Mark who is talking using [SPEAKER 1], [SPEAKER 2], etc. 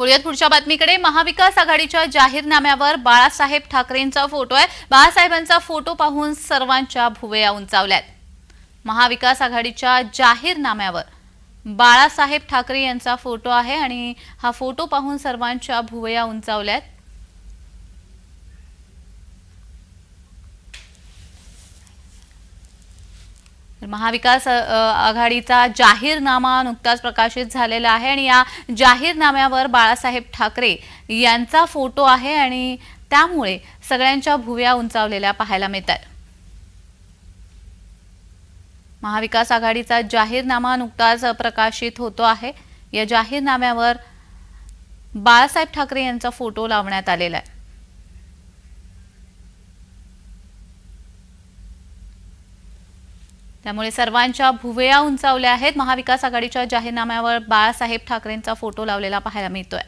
[SPEAKER 1] बोलूयात पुढच्या बातमीकडे. महाविकास आघाडीच्या जाहीरनाम्यावर बाळासाहेब ठाकरेंचा फोटो आहे. बाळासाहेबांचा फोटो पाहून सर्वांच्या भुवया उंचावल्यात. महाविकास आघाडीच्या जाहीरनाम्यावर बाळासाहेब ठाकरे यांचा फोटो आहे आणि हा फोटो पाहून सर्वांच्या भुवया उंचावल्यात. महाविकास आघाडीचा जाहीरनामा नुकताच प्रकाशित झालेला आहे आणि या जाहीरनाम्यावर बाळासाहेब ठाकरे यांचा फोटो आहे आणि त्यामुळे सगळ्यांच्या भुव्या उंचावलेल्या पाहायला मिळतात. महाविकास आघाडीचा जाहीरनामा नुकताच प्रकाशित होतो आहे. या जाहीरनाम्यावर बाळासाहेब ठाकरे यांचा फोटो लावण्यात आलेला आहे. त्यामुळे सर्वांच्या भुवया उंचावल्या आहेत. महाविकास आघाडीच्या जाहीरनाम्यावर बाळासाहेब ठाकरेंचा फोटो लावलेला पाहायला मिळतोय.